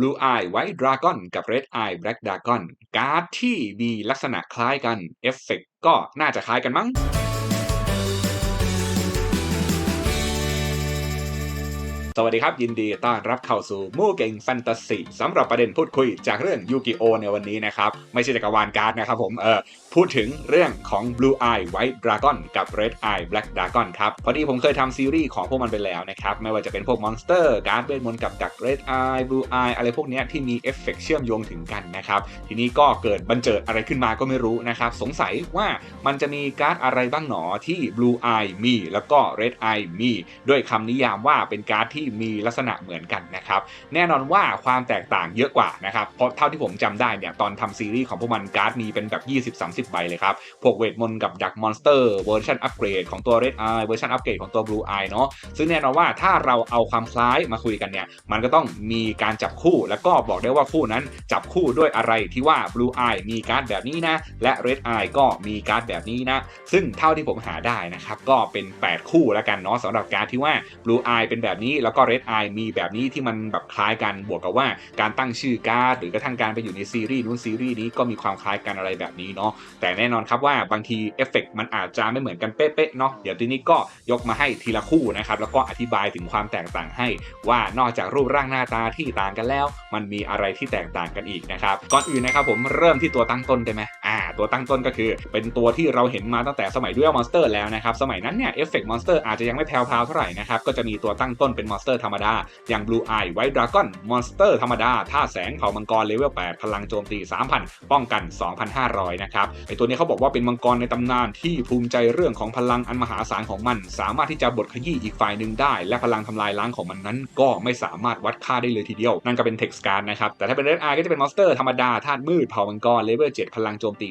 Blue Eye White Dragon กับ Red Eye Black Dragon การ์ดที่มีลักษณะคล้ายกันเอฟเฟกก็น่าจะคล้ายกันมั้ง สวัสดีครับ ยินดีต้อนรับเข้าสู่มู่เก่งแฟนตาซีสำหรับประเด็นพูดคุยจากเรื่องยูกิโอในวันนี้นะครับ ไม่ใช่จักรวาลการ์ดนะครับผมเออพูดถึงเรื่องของ Blue Eye White Dragon กับ Red Eye Black Dragon ครับ พอดีผมเคยทำซีรีส์ของพวกมันไปแล้วนะครับ ไม่ว่าจะเป็นพวกมอนสเตอร์การ์ดเวทมนต์กับดัก Red Eye Blue Eye อะไรพวกนี้ที่มีเอฟเฟกเชื่อมโยงถึงกันนะครับ ทีนี้ก็เกิดบันเจิดอะไรขึ้นมาก็ไม่รู้นะครับ สงสัยว่ามันจะมีการ์ดอะไรบ้างหนอที่ Blue Eye มี แล้วก็ Red Eye มี ด้วยคำนิยามว่าเป็นการ์ดที่มีลักษณะเหมือนกันนะครับ แน่นอนว่าความแตกต่างเยอะกว่านะครับ เพราะเท่าที่ผมจำได้เนี่ยตอนทำซีรีส์ของพวกมันการ์ดมีเป็นแบบ 20-30 ใบเลยครับ พวกเวทมนต์กับดักมอนสเตอร์เวอร์ชันอัปเกรดของตัว Red Eye เวอร์ชันอัปเกรดของตัว Blue Eye เนาะซึ่งแน่นอนว่าถ้าเราเอาความคล้ายมาคุยกันเนี่ยมันก็ต้องมีการจับคู่แล้วก็บอกได้ว่าคู่นั้นจับคู่ด้วยอะไรที่ว่า Blue Eye มีการ์ดแบบนี้นะ และ Red Eye ก็มีการ์ดแบบนี้นะ ซึ่งเท่าที่ผมหาได้นะครับก็เป็น 8 คู่แล้วกันเนาะสำหรับการ์ดที่ว่า Blue Eye เป็นแบบนี้แล้วก็ Red Eye มีแบบนี้ที่มันแบบคล้ายกันบวกกับว่าการตั้งชื่อการ์ดหรือกระทั่งการไปอยู่ในซีรีส์นู้นซีรีส์นี้ก็มีความคล้ายกันอะไรแบบนี้เนาะแต่แน่นอนครับว่าบางทีเอฟเฟกต์มันอาจจะไม่เหมือนกันเป๊ะๆเนาะเดี๋ยวทีนี้ก็ยกมาให้ทีละคู่นะครับแล้วก็อธิบายถึงความแตกต่างให้ ว่านอกจากรูปร่างหน้าตาที่ต่างกันแล้ว มันมีอะไรที่แตกต่างกันอีกนะครับก่อนอื่นนะครับผมเริ่มที่ตัวตั้งต้นได้ไหมอ่าตัวตั้งต้นก็คือ เป็นตัวที่เราเห็นมาตั้งแต่สมัยด้วยมอนสเตอร์แล้วนะครับสมัยนั้นเนี่ยเอฟเฟกต์มอนสเตอร์อาจจะยังไม่แพรวๆเท่าไหร่นะครับก็จะมีตัวตั้งต้นเป็นมอนสเตอร์ธรรมดา อย่าง Blue Eye White Dragon มอนสเตอร์ธรรมดาท่าแสงเผ่ามังกรเลเวล 8 พลังโจมตี 3,000 ป้องกัน 2,500 นะครับไอตัวนี้เขาบอกว่าเป็นมังกรในตำนานที่ภูมิใจเรื่องของพลังอันมหาศาลของมัน สามารถที่จะบดขยี้อีกฝ่ายหนึ่งได้ และพลังทำลายล้างของมันนั้น ก็ไม่สามารถวัดค่าได้เลยทีเดียว นั่นก็เป็นเท็กซ์การ์ดนะครับแต่ถ้าเป็นเรดไอก็จะเป็นมอนสเตอร์ธรรมดาธาตุมืดเผ่ามังกรเลเวล 7 พลังโจมตี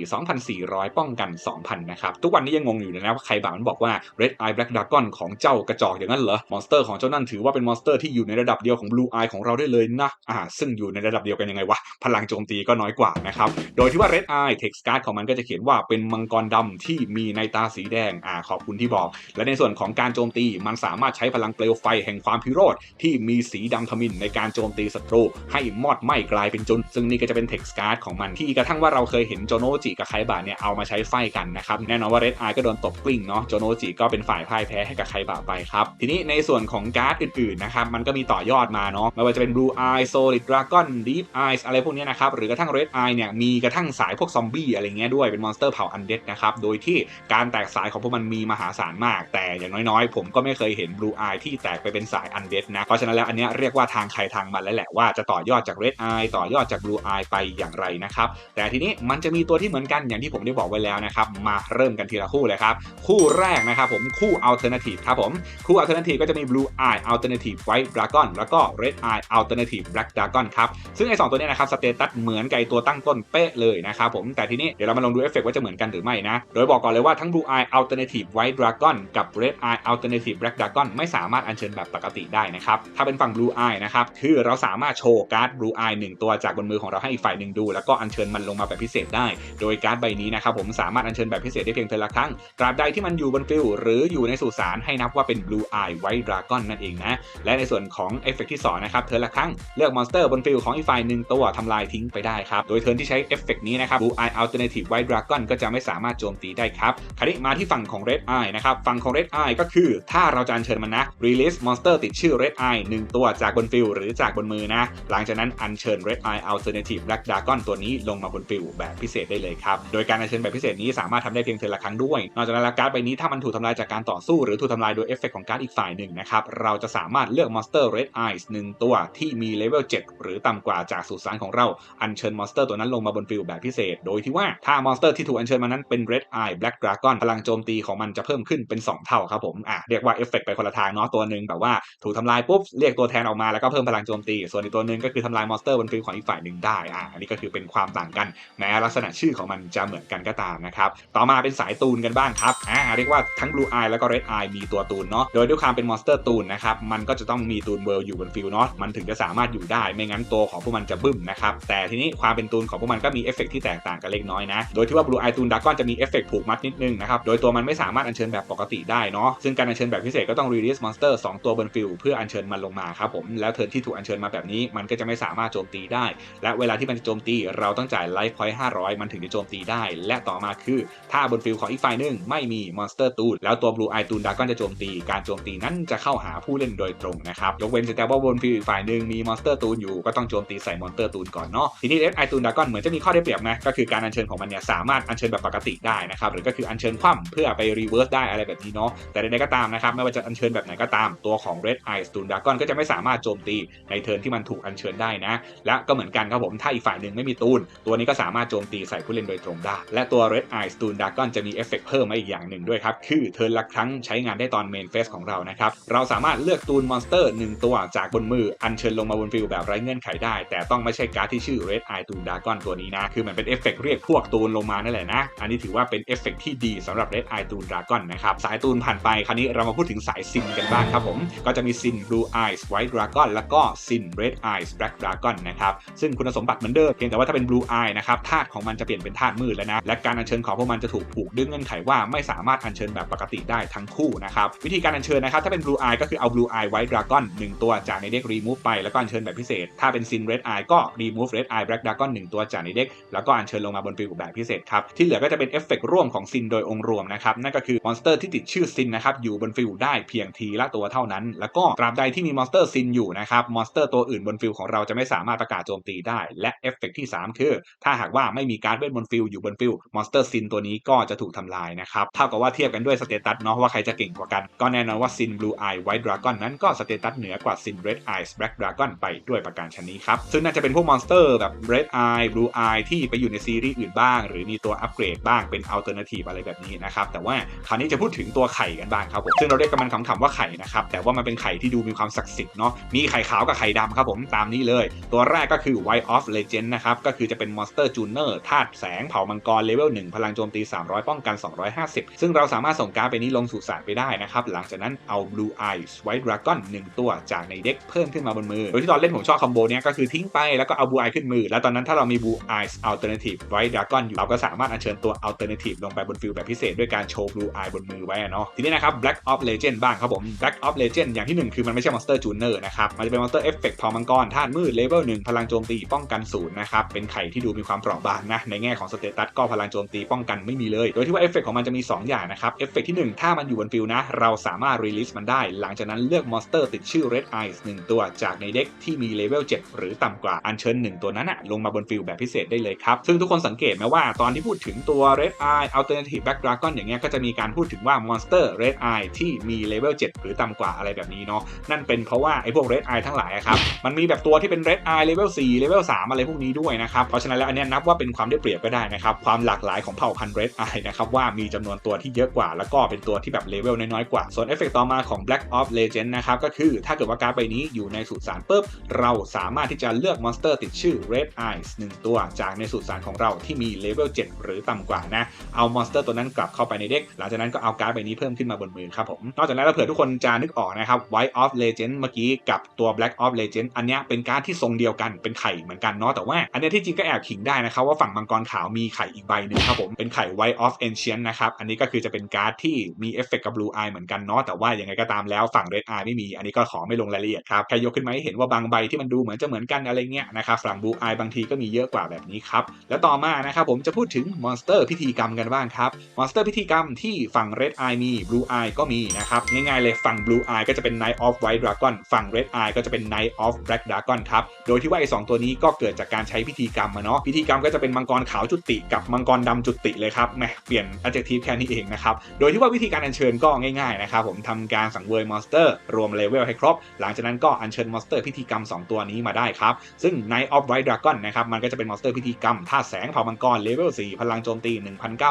2,400 ป้องกัน 2,000 นะครับทุกวันนี้ยังงงอยู่เลยนะว่าใครบ่ามันบอกว่า Red Eye Black Dragon ของเจ้ากระจอกอย่างนั้นเหรอมอนสเตอร์ของเจ้านั่นถือว่าเป็นมอนสเตอร์ที่อยู่ในระดับเดียวของ Blue Eye ของเราได้เลยนะอ่าซึ่งอยู่ในระดับเดียวกันยังไงวะ พลังโจมตีก็น้อยกว่านะครับ โดยที่ว่า Red Eye Text Card ของมันก็จะเขียนว่าเป็นมังกรดำที่มีในตาสีแดงอ่าขอบคุณที่บอก และในส่วนของการโจมตีมันสามารถใช้พลังเปลวไฟแห่งความพิโรธที่มีสีดำทมินในการโจมตีศัตรูให้มอดไหม้กลายเป็นจุน ซึ่งนี่ก็จะเป็น Text Card ของมันที่กระทั่งว่าเราเคยเห็นโจโนจิกับไคบะเนี่ยเอามาใช้ไฟกันนะครับแน่นอนว่า Red Eye ก็โดนตบกลิ้งเนาะโจโนจิก็เป็นฝ่ายพ่ายแพ้ให้กับไคบะไปครับทีนี้ในส่วนของการ์ดอื่นๆนะครับมันก็มีต่อยอดมาเนาะไม่ว่าจะเป็น Blue Eye Solid Dragon Deep Eyes อะไรพวกนี้นะครับหรือกระทั่ง Red Eye เนี่ยมีกระทั่งสายพวกซอมบี้อะไรเงี้ยด้วยเป็นมอนสเตอร์เผ่าอันเดดนะครับโดยที่การแตกสายของพวกมันมีมหาศาลมาก แต่อย่างน้อยๆ ผมก็ไม่เคยเห็น Blue Eye ที่แตกไปเป็นสายอันเดดนะเพราะฉะนั้นแล้วอันเนี้ยเรียกว่าทางใครทางมันแล้วแหละว่าจะต่อยอดจาก Red Eye ต่อยอดจาก Blue Eye ไปอย่างไรนะครับแต่ทีนี้มันจะมีตัวที่เหมือนกันอย่างที่ผมได้บอกไว้แล้วนะครับมาเริ่มกันทีละคู่เลยครับคู่แรกนะครับผมคู่ Alternative ครับผมคู่ Alternative ก็จะมี Blue Eye Alternative Alternative White Dragon แล้วก็ Red Eye Alternative Black Dragon ครับ ซึ่งไอ้สองตัวนี้นะครับสเตตัสเหมือนไก่ตัวตั้งต้นเป๊ะเลยนะครับผมแต่ทีนี้เดี๋ยวเรามาลองดูเอฟเฟกว่าจะเหมือนกันหรือไม่นะ โดยบอกก่อนเลยว่าทั้ง Blue Eye Alternative White Dragon กับ Red Eye Alternative Black Dragon ไม่สามารถอัญเชิญแบบปกติได้นะครับถ้าเป็นฝั่ง Blue Eye นะครับคือเราสามารถโชว์การ์ด Blue Eye 1 ตัวจากบนมือของเราให้อีกฝ่ายหนึ่งดู แล้วก็อัญเชิญมันลงมาแบบพิเศษได้ โดยการ์ดใบนี้นะครับผมสามารถอัญเชิญแบบพิเศษได้เพียงเทละครั้งตราบใดที่มันอยู่บนฟิลหรืออยู่ในสุสานให้นับว่าเป็น Blue Eye White Dragon นั่นเองนะและในส่วนของเอฟเฟกที่2นะครับเทอละครั้งเลือกมอนสเตอร์บนฟิลของอีกฝ่ายหนึ่งตัวทำลายทิ้งไปได้ครับ โดยเทิร์นที่ใช้เอฟเฟกนี้นะครับ Blue Eye Alternative White Dragon ก็จะไม่สามารถโจมตีได้ครับคราวนี้มาที่ฝั่งของ Red Eye นะครับฝั่งของ Red Eye ก็คือ ถ้าเราจะอัญเชิญมันนะ Release Monster ติดชื่อ Red Eye 1ตัวจากบนฟิลหรือจากบนมือนะหลังจากนั้นอัญเชิญ Red Eye Alternative Black Dragon ตัวนี้ลงมาบนฟิลแบบพิเศษได้เลยครับ โดยการอัญเชิญแบบพิเศษนี้สามารถทำได้เพียงเทอละครั้งด้วย นอกจากนั้นแล้วการ์ดใบนี้ถ้ามันถูกทำลายจากการต่อสู้หรือถูกทำลายโดยเอฟเฟกของการ์ดอีกฝ่ายหนึ่งนะครับ เราจะสามารถเลือก Monster Red Eyes 1ตัวที่มีเลเวล7หรือต่ำกว่าจากสุสานของเราอัญเชิญมอนสเตอร์ตัวนั้นลงมาบนฟิลแบบพิเศษ โดยที่ว่าถ้ามอนสเตอร์ที่ถูกอัญเชิญมานั้นเป็น Red Eye Black Dragon พลังโจมตีของมันจะเพิ่มขึ้นเป็น 2 เท่าครับผมอะเรียกว่าเอฟเฟกไปคนละทางเนาะตัวหนึ่งแบบว่าถูกทำลายปุ๊บเรียกตัวแทนออกมาแล้วก็เพิ่มพลังโจมตี ส่วนอีกตัวหนึ่งก็คือทำลายมอนสเตอร์บนฟิลของอีกฝ่ายหนึ่งได้อะอันนี้ก็คือเป็นความต่างกัน แม้ลักษณะชื่อของมันจะเหมือนกันก็ตามนะครับต่อมาเป็นสายตูนกันบ้างครับอ่าเรียกว่าทั้ง Blue Eye แล้วก็ Red Eye มีตัวตูนเนาะโดยด้วยความเป็นมอนสเตอร์ตูนนะครับมันก็จะต้องมีตูนเวิร์อยู่บนฟิลเนาะมันถึงจะสามารถอยู่ได้ ไม่งั้นตัวของพวกมันจะบึ้มนะครับ แต่ทีนี้ความเป็นตูนของพวกมันก็มีเอฟเฟกที่แตกต่างกันเล็กน้อยนะ โดยที่ว่าบลูไอตูนดาก้อนจะมีเอฟเฟกผูกมัดนิดนึงนะครับ โดยตัวมันไม่สามารถอัญเชิญแบบปกติได้เนาะ ซึ่งการอัญเชิญแบบพิเศษก็ต้องรีลิสมอนสเตอร์2ตัวบนฟิลเพื่ออัญเชิญมันลงมาครับผม แล้วเทิร์นที่ถูกอัญเชิญมาแบบนี้มันก็จะไม่สามารถโจมตีได้ และเวลาที่มันจะโจมตีเราต้องจ่ายไลฟ์พอยต์500มันถึงจะโจมตีได้ และต่อมาคือ ถ้าบนฟิลของอีกฝ่ายหนึ่งไม่มีมอนสเตอร์ตูนแล้วตัวบลูไอตูนดากอนจะโจมตีการโจมตีนั้นจะเข้าหาผู้เล่นโดยตรงนะครับ ยกเว้นแต่ว่าบนฟิลอีกฝ่ายหนึ่งมีมอนสเตอร์ตูนอยู่ก็ต้องโจมตีใส่มอนสเตอร์ตูนก่อนเนาะทีนี้เรดไอตูนดากอนเหมือนจะมีข้อได้เปรียบนะก็คือการอัญเชิญของมันเนี่ยสามารถอัญเชิญแบบปกติได้นะครับหรือก็คืออัญเชิญคว่ำเพื่อไปรีเวิร์สได้อะไรแบบนี้เนาะแต่ใดๆก็ตามนะครับไม่ว่าจะอัญเชิญแบบไหนก็ตามตัวของ Red Eye Stone Dragon ก็จะไม่สามารถโจมตีในเทิร์นที่มันถูกอัญเชิญได้นะ และก็เหมือนกันครับผมถ้าอีกฝ่ายหนึ่งไม่มีตูน ตัวนี้ก็สามารถโจมตีใส่ผู้เล่นโดยตรงได้ และตัว Red Eye Stone Dragon จะมีเอฟเฟกเพิ่มมาอีกอย่างหนึ่งด้วยครับคือเทิร์นละครั้งใช้งานได้ตอนเมนเฟสของเรานะครับเราสามารถเลือกตูนูนมอนสเตอร์หนึ่งตัวจากบนมืออัญเชิญลงมาบนฟิลแบบไร้เงื่อนไขได้ แต่ต้องไม่ใช่การ์ดที่ชื่อ Red Eye Toon Dragon ตัวนี้นะ คือมันเป็นเอฟเฟกเรียกพวกตูนลงมานั่นแหละนะ อันนี้ถือว่าเป็นเอฟเฟกที่ดีสำหรับ Red Eye Toon Dragon นะครับ สายตูนผ่านไป คราวนี้เรามาพูดถึงสายซินกันบ้างครับผม ก็จะมีซิน Blue Eyes White Dragon แล้วก็ซิน Red Eyes Black Dragon นะครับ ซึ่งคุณสมบัติเหมือนเดิม เพียงแต่ว่าถ้าเป็น Blue Eye นะครับธาตุของมันจะเปลี่ยนเป็นธาตุมืดแล้วนะ และการอัญเชิญของพวกมันจะถูกผูกด้วยเงื่อนไขว่าไม่สามารถอัญเชิญแบบปกติได้ทั้งคู่นะครับ วิธีการอัญเชิญนะครับ ถ้าเป็น Blue Eye ก็คือเอา Blue Eye White Dragon 1ตัวจากในเด็ก remove ไปแล้วก็อัญเชิญแบบพิเศษ ถ้าเป็นซิน Red Eye ก็ remove Red Eye Black Dragon 1ตัวจากในเด็กแล้วก็อัญเชิญลงมาบนฟิลแบบพิเศษครับที่เหลือก็จะเป็นเอฟเฟกร่วมของซินโดยองค์รวมนะครับนั่นก็คือมอนสเตอร์ที่ติดชื่อซินนะครับอยู่บนฟิลได้เพียงทีละตัวเท่านั้น แล้วก็ตราบใดที่มีมอนสเตอร์ซินอยู่นะครับมอนสเตอร์ตัวอื่นบนฟิลของเราจะไม่สามารถประกาศโจมตีได้ และเอฟเฟกที่ 3 คือ ถ้าหากว่าไม่มีการ์ดเวทบนฟิลอยู่บนฟิลมอนสเตอร์ซินตัวนี้ก็จะถูกทำลายนะครับเท่ากับว่าเทียบกันด้วยสเตตัสเนาะว่าใครจะเก่งกว่ากันก็แน่นอนว่าซินบลูไอไวท์ดราก้อนนั้นก็สเตตัสเหนือกว่าซินเรดไอส์แบล็กดราก้อนไปด้วยประการชนนี้ครับ ซึ่งน่าจะเป็นพวกมอนสเตอร์แบบ Red Eye Blue Eye ที่ไปอยู่ในซีรีส์อื่นบ้าง หรือมีตัวอัปเกรดบ้างเป็นอัลเทอร์เนทีฟอะไรแบบนี้นะครับ แต่ว่าคราวนี้จะพูดถึงตัวไข่กันบ้างครับผมซึ่งเราเรียกกันมันคำๆว่าไข่นะครับ แต่ว่ามันเป็นไข่ที่ดูมีความศักดิ์สิทธิ์เนาะมีไข่ขาวกับไข่ดำครับผมตามนี้เลย ตัวแรกก็คือ White of Legend นะครับก็คือจะเป็นมอนสเตอร์จูเนอร์ธาตุแสงเผ่ามังกรเลเวล1พลังโจมตี 300 ป้องกัน 250 ซึ่งเราสามารถส่งการ์ดไปนี้ลงสู่สารไปได้นะครับหลังจากนั้นเอา Blue Eyes White Dragon ก้อน1 ตัวจากในเด็กเพิ่มขึ้นมาบนมือ โดยที่ตอนเล่นผมชอบคอมโบเนี้ยก็คือทิ้งไปแล้วก็เอา Blue Eye ขึ้นมือ แล้วตอนนั้นถ้าเรามี Blue Eyes Alternative White Dragon อยู่เราก็สามารถอัญเชิญตัว Alternative ลงไปบนฟิลแบบพิเศษด้วยการโชว์ Blue Eye บนมือไว้เนาะทีนี้นะครับ Black of Legend บ้างครับผม Black of Legend อย่างที่ 1 คือมันไม่ใช่ Monster Tuner นะครับมันจะเป็น Monster Effect เผ่ามังกรธาตุมืดเลเวล1พลังโจมตีป้องกันศูนย์นะครับเป็นไข่ที่ดูมีความเปราะบางนะในแง่ของสเตตัสก็พลังโจมตีป้องกันไม่มีเลย โดยที่ว่าเอฟเฟกของมันจะมี 2 อย่างนะครับเอฟเฟกที่ 1 ถ้ามันอยู่บนฟิลนะเราสามารถรีลิสมันได้ หลังจากนั้นเลือกมอนสเตอร์ติดชื่อ Red Eyes 1 ตัวจากในเด็กที่มีเลเวล 7 หรือต่ำกว่า อัญเชิญ 1 ตัวนั้นอะลงมาบนฟิลแบบพิเศษได้เลยครับ ซึ่งทุกคนสังเกตไหมว่าตอนที่พูดถึงตัว Red Eye Alternative Black Dragon อย่างเงี้ยก็จะมีการพูดถึงว่ามอนสเตอร์ Red Eye ที่มีเลเวล 7 หรือต่ำกว่าอะไรแบบนี้เนาะนั่นเป็นเพราะว่าไอ้พวก Red Eye ทั้งหลายครับมันมีแบบตัวที่เป็น Red Eye เลเวล4เลเวล3อะไรพวกนี้ด้วยนะครับเพราะฉะนั้นแล้วอันนี้นับว่าเป็นความได้เปรียบก็ได้นะครับความหลากหลายของเผ่าพันธุ์ Red Eye นะครับว่ามีจำนวนตัวที่เยอะกว่า แล้วก็เป็นตัวที่แบบเลเวลน้อยๆกว่าส่วนเอฟเฟกต่อมาของ Black of Legend นะครับก็คือถ้าเกิดว่าการ์ดใบนี้อยู่ในสุสานปุ๊บเราสามารถที่จะเลือกมอนสเตอร์ติดชื่อ Red Eyes 1 ตัวจากในสุสานของเราที่มีเลเวล7หรือต่ำกว่านะเอามอนสเตอร์ตัวนั้นกลับเข้าไปในเด็กหลังจากนั้นก็เอาการ์ดใบนี้เพิ่มขึ้นมาบนมือครับผมนอกจากนั้นแล้วเผื่อทุกคนจะนึกออกนะครับ White of Legend เมื่อกี้กับตัว Black of Legend อันนี้เป็นการ์ดที่ทรงเดียวกันเป็นไข่เหมือนกันเนาะแต่ว่าอันนี้ที่จริงก็แอบขิงได้นะครับว่าฝั่งมังกรขาวมีไข่อีกใบหนึ่งครับผมเป็นไข่ White of Ancient นะครับอันนี้ก็คือจะเป็นการ์ดที่มีเอฟเฟกต์กับ Blue Eye เหมือนกันเนาะแต่ว่ายังไงก็ตามแล้วฝั่ง Red Eye ไม่มี อันนี้ก็ขอไม่ลงรายละเอียดครับแค่ยกขึ้นมาให้เห็นว่าบางใบที่มันดูเหมือนจะเหมือนกันอะไรเงี้ยนะครับฝั่ง Blue Eye บางทีก็มีเยอะกว่าแบบนี้ครับแล้วต่อมานะครับผมจะพูดถึงมอนสเตอร์พิธีกรรมกันบ้างครับมอนสเตอร์พิธีกรรมที่ฝั่ง Red Eye มี Blue Eye ก็มีนะครับง่ายๆเลยฝั่ง Blue Eye ก็จะเป็น Night of White Dragon ฝั่ง Red Eye ก็จะเป็น Night of Black Dragon ครับโดยที่ว่าไอ้สองตัวนี้ก็เกิดจากการใช้พิธีกรรมมาเนาะพิธีกรรมก็จะเป็นมังกรขาวจุติกับมังกรดำจุติเลยครับแหมเปลี่ยน adjective แค่นี้เองนะครับโดยที่ว่าวิธีการอัญเชิญก็ง่ายๆนะครับผมทำการสังเวยมอนสเตอร์รวมเลเวลให้ครบ หลังจากนั้นก็อัญเชิญมอนสเตอร์พิธีกรรม 2 ตัวนี้มาได้ครับ ซึ่ง Night of White Dragon นะครับ มันก็จะเป็นมอนสเตอร์พิธีกรรมธาตุแสงเผ่ามังกรเลเวล4พลังโจมตี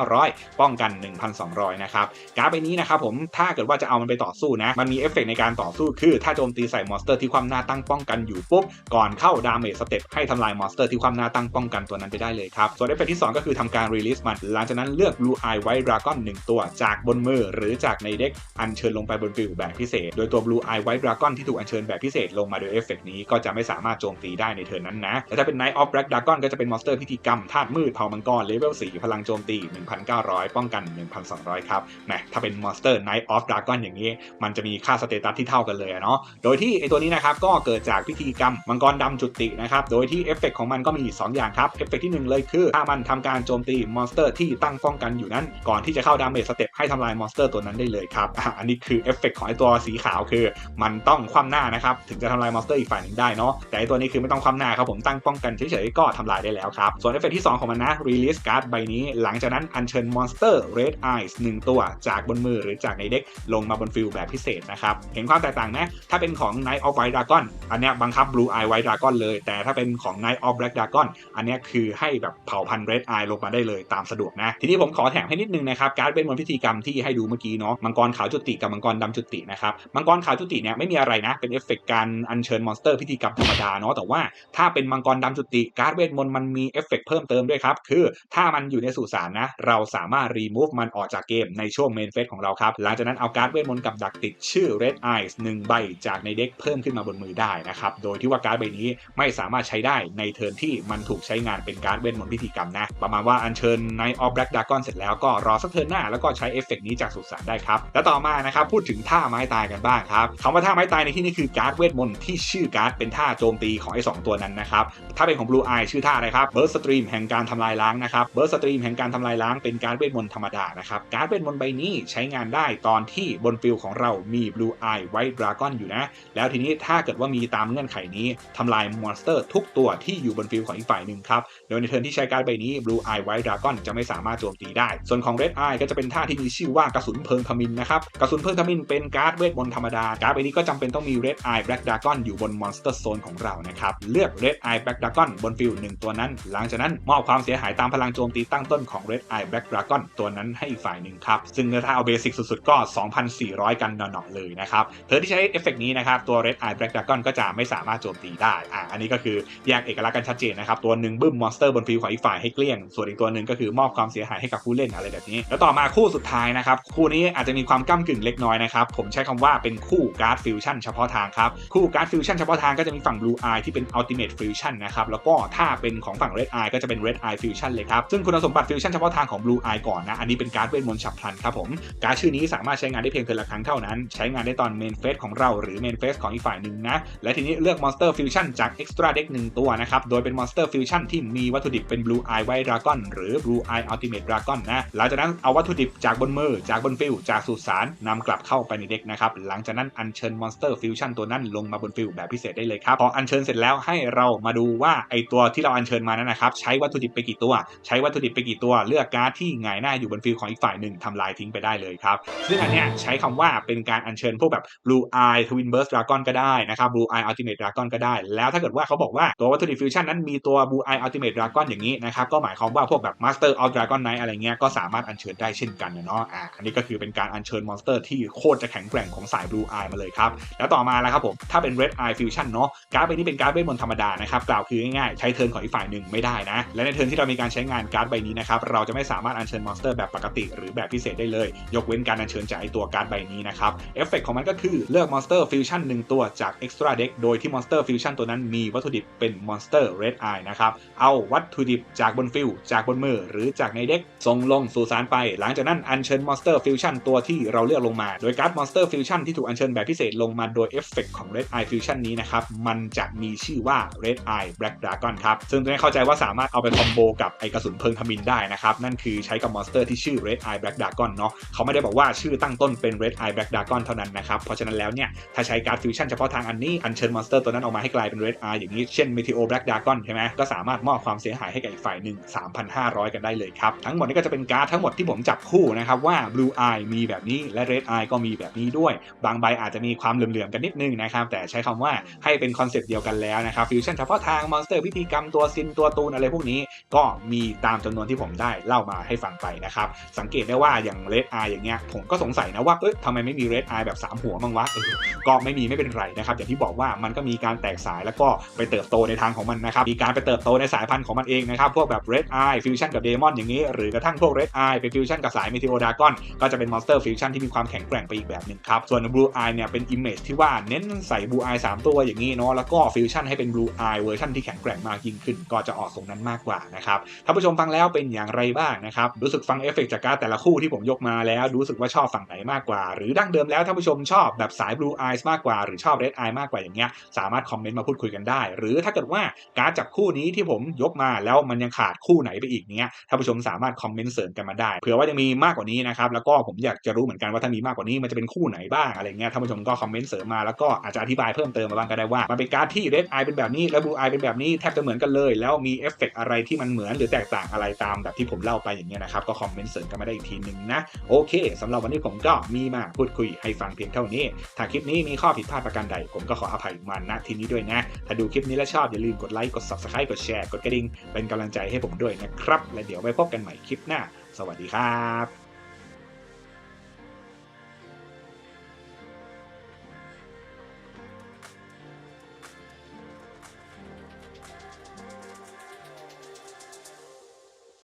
1,900 ป้องกัน 1,200 นะครับการ์ดใบนี้นะครับผมถ้าเกิดว่าจะเอามันไปต่อสู้นะมันมีเอฟเฟกในการต่อสู้คือ ถ้าโจมตีใส่มอนสเตอร์ที่ความหน้าตั้งป้องกันอยู่ปุ๊บก่อนเข้าดาเมจสเต็ปให้ทำลายมอนสเตอร์ที่ความหน้าตั้งป้องกันตัวนั้นไปได้เลยครับส่วนเอฟเฟกที่ 2 ก็คือทำการรีลิสมันหลังจากนั้นเลือก Blue Eye White Dragon 1 ตัวจากบนมือหรือจากในเด็กอัญเชิญลงไปบนฟิลแบบพิเศษ โดยตัว Blue Blue Eye White Dragon ที่ถูกอัญเชิญแบบพิเศษลงมาโดยเอฟเฟกนี้ก็จะไม่สามารถโจมตีได้ในเทิร์นนั้นนะแต่ถ้าเป็น Night of Black Dragon ก็จะเป็นมอนสเตอร์พิธีกรรมธาตุมืดเผ่ามังกรเลเวล4พลังโจมตี 1,900 ป้องกัน 1,200 ครับแหมถ้าเป็นมอนสเตอร์ Night of Dragon อย่างนี้ มันจะมีค่าสเตตัสที่เท่ากันเลยเนาะโดยที่ไอตัวนี้นะครับก็เกิดจากพิธีกรรมมังกรดำจุตินะครับโดยที่เอฟเฟกของมันก็มี 2 อย่างครับเอฟเฟกที่ 1 เลยคือถ้ามันทำการโจมตีมอนสเตอร์ที่ตั้งป้องกันอยู่นั้น ก่อนที่จะเข้าดาเมจสเต็ปให้ทำลายมอนสเตอร์ตัวนั้นได้เลยครับอันนี้คือเอฟเฟกของไอตัวสีขาวคือมันต้องคว่ำหน้านะครับถึงจะทำลายมอนสเตอร์อีกฝ่ายหนึ่งได้เนาะแต่ไอตัวนี้คือไม่ต้องคว่ำหน้าครับผมตั้งป้องกันเฉยๆก็ทำลายได้แล้วครับส่วนเอฟเฟกที่ 2 ของมันนะ release card ใบนี้ หลังจากนั้นอัญเชิญมอนสเตอร์ red eyes 1 ตัวจากบนมือหรือจากในเด็กลงมาบนฟิลแบบพิเศษนะครับเห็นความแตกต่างไหมถ้าเป็นของ Night of White Dragon อันนี้บังคับ Blue Eye White Dragon เลย แต่ถ้าเป็นของ Night of Black Dragon อันนี้คือให้แบบเผ่าพันธุ์ Red Eye ลงมาได้เลยตามสะดวกนะ ทีนี้ผมขอแถมให้นิดนึงนะครับ การ์ดเป็นมนพิธีกรรมที่ให้ดูเมื่อกี้เนาะ มังกรขาวจุติกับมังกรดำจุตินะครับ มังกรขาวจุติเนี่ยไม่มีอะไรนะ เป็นเอฟเฟกต์การอัญเชิญมอนสเตอร์พิธีกรรมธรรมดาเนาะแต่ว่าถ้าเป็นมังกรดำจุติการ์ดเวทมนต์มันมีเอฟเฟกต์เพิ่มเติมด้วยครับ คือถ้ามันอยู่ในสุสานนะ เราสามารถรีมูฟมันออกจากเกมในช่วงเมนเฟสของเราครับ หลังจากนั้นเอาการ์ดเวทมนต์กับดักติดชื่อ Red Eyes 1ใบจากในเด็กเพิ่มขึ้นมาบนมือได้นะครับโดยที่ว่าการ์ดใบนี้ไม่สามารถใช้ได้ในเทิร์นที่มันถูกใช้งานเป็นการ์ดเวทมนต์พิธีกรรมนะประมาณว่าอัญเชิญ Night of Black Dragon เสร็จแล้วก็รอสักเทิร์นหน้าแล้วก็ใช้เอฟเฟกนี้จากสุสานได้ครับแล้วต่อมานะครับพูดถึงท่าไม้ตายกันบ้างครับคำว่าท่าไม้ตายในที่นี้คือการ์ดเวทมนต์ที่ชื่อการ์ดเป็นท่าโจมตีของไอ้สองตัวนั้นนะครับถ้าเป็นของ Blue Eye ชื่อท่าอะไรครับ Burst Stream แห่งการทำลายล้างนะครับ Burst Stream แห่งการทำลายล้างเป็นการ์ดเวทมนต์ธรรมดานะครับการ์ดเวทมนต์ใบนี้ใช้งานได้ตอนที่บนฟิลของเรามี Blue Eye White Dragon อยู่นะแล้วทีนี้ถ้าเกิดว่ามีตามเงื่อนไขนี้ทำลายมอนสเตอร์ทุกตัวที่อยู่บนฟิลของอีกฝ่ายหนึ่งครับโดยในเทิร์นที่ใช้การ์ดใบนี้ Blue Eye White Dragon จะไม่สามารถโจมตีได้ ส่วนของ Red Eye ก็จะเป็นท่าที่มีชื่อว่ากระสุนเพลิงทมินนะครับ กระสุนเพลิงทมินเป็นการ์ดเวทมนต์ธรรมดากร์ดใบนี้ก็จำเป็นต้องมี Red Eye Black Dragon อยู่บนมอนสเตอร์โซนของเรานะครับ เลือก Red Eye Black Dragon บนฟิลหนึ่งตัวนั้น หลังจากนั้นมอบความเสียหายตามพลังโจมตีตั้งต้นของ Red Eye Black Dragon ตัวนั้นให้อีกฝ่ายหนึ่งครับ ซึ่งถ้าเอาเบสิกสุดๆก็ 2,400 กันหน่อๆเลยนะครับเธอที่ใช้เอฟเฟกนี้นะครับตัว Red Eye Black Dragon ก็จะไม่สามารถโจมตีได้อะอันนี้ก็คือแยกเอกลักษณ์กันชัดเจนนะครับตัวหนึ่งบึ้มมอนสเตอร์บนฟิลของอีกฝ่ายให้เกลี้ยงส่วนอีกตัวหนึ่งก็คือมอบความเสียหายให้กับผู้เล่นอะไรแบบนี้ แล้วต่อมาคู่สุดท้ายนะครับคู่นี้อาจจะมีความก้ากึ่งเล็กน้อยนะครับผมใช้คำว่าเป็นคู่การ์ดฟิวชั่นเฉพาะทางครับ คู่การ์ดฟิวชั่นเฉพาะทางก็จะมีฝั่ง Blue Eye ที่เป็น Ultimate Fusion นะครับ แล้วก็ถ้าเป็นของฝั่ง Red Eye ก็จะเป็น Red Eye Fusion เลยครับ ซึ่งคุณสมบัติฟิวชั่นเฉพาะทางของ Blue Eye ก่อนนะ อันนี้เป็นการ์ดเวทมนต์ฉับพลันครับผม การ์ดชื่อนี้สามารถใช้งานได้เพียงเพียงละครั้งเท่านั้น ใช้งานได้ตอนเมนเฟสของเราหรือเมนเฟสของอีกฝ่ายหนึ่งนะ และทีนี้เลือกมอนสเตอร์ฟิวชั่นจาก Extra Deck 1ตัวนะครับ โดยเป็นมอนสเตอร์ฟิวชั่นที่มีวัตถุดิบเป็น Blue Eye White Dragon หรือ Blue Eye Ultimate Dragon นะ หลังจากนั้นเอาวัตถุดิบจากบนมือจากบนฟิลจากสุสานนำกลับเข้าไปในเด็กนะครับหลังจากนั้นอัญเชิญมอนสเตอร์ฟิวชั่นตัวนั้นลงมาบนฟิลแบบพิเศษได้เลยครับ พออัญเชิญเสร็จแล้วให้เรามาดูว่าไอตัวที่เราอัญเชิญมานั้นนะครับใช้วัตถุดิบไปกี่ตัว ใช้วัตถุดิบไปกี่ตัว เลือกการ์ดที่หงายหน้าอยู่บนฟิลของอีกฝ่ายหนึ่งทำลายทิ้งไปได้เลยครับซึ่งอันเนี้ยใช้คำว่าเป็นการอัญเชิญพวกแบบ Blue Eye Twin Burst Dragon ก็ได้นะครับ Blue Eye Ultimate Dragon ก็ได้ แล้วถ้าเกิดว่าเขาบอกว่าตัววัตถุดิบฟิวชั่นนั้นมีตัว Blue Eye Ultimate Dragon อย่างนี้นะครับก็หมายความว่าพวกแบบ Master of Dragon Knight อะไรเงี้ยก็สามารถอัญเชิญได้เช่นกันนะเนาะอะอันนี้ก็คือเป็นการอัญเชิญมอนสเตอร์ที่โคตรจะแข็งแกร่งของสาย Blue Eye มาเลยครับ แล้วต่อมาแล้วครับผม ถ้าเป็น Red Eye Fusion เนาะการ์ดใบนี้เป็นการ์ดเวทมนต์ธรรมดานะครับกล่าวคือง่ายๆ ใช้เทิร์นของอีกฝ่ายหนึ่งไม่ได้นะ และในเทิร์นที่เรามีการใช้งานการ์ดใบนี้นะครับเราจะไม่สามารถอัญเชิญมอนสเตอร์แบบปกติ หรือแบบพิเศษได้เลย ยกเว้นการอัญเชิญจากไอตัวการ์ดใบนี้นะครับเอฟเฟกของมันก็คือเลือกมอนสเตอร์ฟิวชั่นหนึ่งตัวจาก Extra Deck โดยที่มอนสเตอร์ฟิวชั่นตัวนั้นมีวัตถุดิบเป็นมอนสเตอร์ Red Eye นะครับเอาวัตถุดิบจากบนฟิลจากบนมือหรือจากในเด็กส่งลงสู่สารไป หลังจากนั้นอัญเชิญมอนสเตอร์ฟิวชั่นตัวที่เราเลือกลงมา โดยการ์ดมอนสเตอร์ฟิวชั่นที่ถูกอัญเชิญแบบพิเศษลงมาโดยเอฟเฟกของ Red Eye Fusion นี้นะครับ มันจะมีชื่อว่า Red Eye Black Dragon ครับ ซึ่งตัวนี้เข้าใจว่าสามารถเอาไปคอมโบกับไอกระสุนเพลิงทมินได้นะครับ นั่นคือใช้กับมอนสเตอร์ที่ชื่อ Red Eye Black Dragon เนาะเขาไม่ได้บอกว่าชื่อตั้งต้นเป็น Red Eye Black Dragon เท่านั้นนะครับ เพราะฉะนั้นแล้วเนี่ยถ้าใช้การ์ดฟิวชั่นเฉพาะทางอันนี้อัญเชิญมอนสเตอร์ตัวนั้นออกมาให้กลายเป็น Red Eye อย่างนี้เช่น Meteo Black Dragon ใช่ไหมก็สามารถมอบความเสียหายให้กับอีกฝ่ายหนึ่ง3,500 กันได้เลยครับทั้งหมดนี้ก็จะเป็นการ์ดทั้งหมดที่ผมจับคู่นะครับว่า Blue Eye มีแบบนี้และ Red Eye ก็มีแบบนี้ด้วยบางใบอาจจะมีความเหลื่อมๆกันนิดนึงนะครับ แต่ใช้คำว่าให้เป็นคอนเซ็ปต์เดียวกันแล้วนะครับฟิวชั่นเฉพาะทางมอนสเตอร์พิธีกรรมตัวซินตัวตูนอะไรพวกนี้ ก็มีตามจำนวนที่ผมได้เล่ามาให้ฟังไปนะครับ สังเกตได้ว่าอย่าง Red Eye อย่างเงี้ยผมก็สงสัยนะว่าเอ๊ะทำไมไม่มี Red Eye แบบ 3 หัวบ้างวะเออก็ไม่มีไม่เป็นไรนะครับอย่างที่บอกว่ามันก็มีการแตกสายแล้วก็ไปเติบโตในทางของมันนะครับมีการไปเติบโตในสายพันธุ์ของมันเองนะครับพวกแบบ Red Eye ฟิวชั่นกับเดมอนอย่างนี้ หรือกระทั่งพวก Red Eye ไปฟิวชั่นกับสาย Meteor Dragon ก็จะเป็นมอนสเตอร์ฟิวชั่นที่มีความแข็งแกร่งไปอีกแบบหนึ่งครับส่วน Blue Eye เนี่ยเป็น Image ที่ว่าเน้นใส่ Blue Eye 3 ตัวอย่างนี้เนาะแล้วก็ฟิวชั่นให้เป็น Blue Eye เวอร์ชันที่แข็งแกร่งมากยิ่งขึ้น ก็จะออกทรงนั้นมากกว่านะครับท่านผู้ชมฟังแล้วเป็นอย่างไรบ้างนะครับรู้สึกฟังเอฟเฟกต์จากการแต่ละคู่ที่ผมยกมาแล้ว รู้สึกว่าชอบฝั่งไหนมากกว่า หรือดั้งเดิมแล้วท่านผู้ชมชอบแบบสาย Blue Eyes มากกว่า หรือชอบ Red Eye มากกว่าอย่างเงี้ยสามารถคอมเมนต์มาพูดคุยกันได้ หรือถ้าเกิดว่าการจากคู่นี้ที่ผมยกมาแล้วมันยังขาดคู่ไหนไปอีกเนี้ยท่านผู้ชมสามารถคอมเมนต์เสริมกันมาได้เผื่อว่าจะมีมากกว่านี้นะครับแล้วก็ผมอยากจะรู้เหมือนกันว่าถ้ามีมากกว่านี้มันจะเป็นคู่ไหนบ้างอะไรเงี้ยท่านผู้ชมก็คอมเมนต์เสริมมาแล้วก็อาจจะอธิบายเพิ่มเติมมาบ้างก็ได้ว่ามันเป็นการดที่ Red Eye เป็นแบบนี้และ Blue Eye เป็นแบบนี้แทบจะเหมือนกันเลย แล้วมีเอฟเฟกต์อะไรที่มันเหมือนหรือแตกต่างอะไรตามแบบที่ผมเล่าไปอย่างเงี้ยนะครับก็คอมเมนต์เสริมกันมาได้อีกทีหนึ่งนะโอเคสำหรับวันนี้ผมก็มีมาพูดคุยให้ฟังเพียงเท่านี้ ถ้าคลิปนี้มีข้อผิดพลาดประการใด ผมก็ขออภัยมาณที่นี้ด้วยนะ ถ้าดูคลิปนี้แล้วชอบอย่าลืมกดไลค์กด subscribe กดแชร์กดกระดิ่งเป็นกำลังใจให้ผมด้วยนะครับและเดี๋ยวไว้พบกันใหม่คลิปหน้า สวัสดีครับ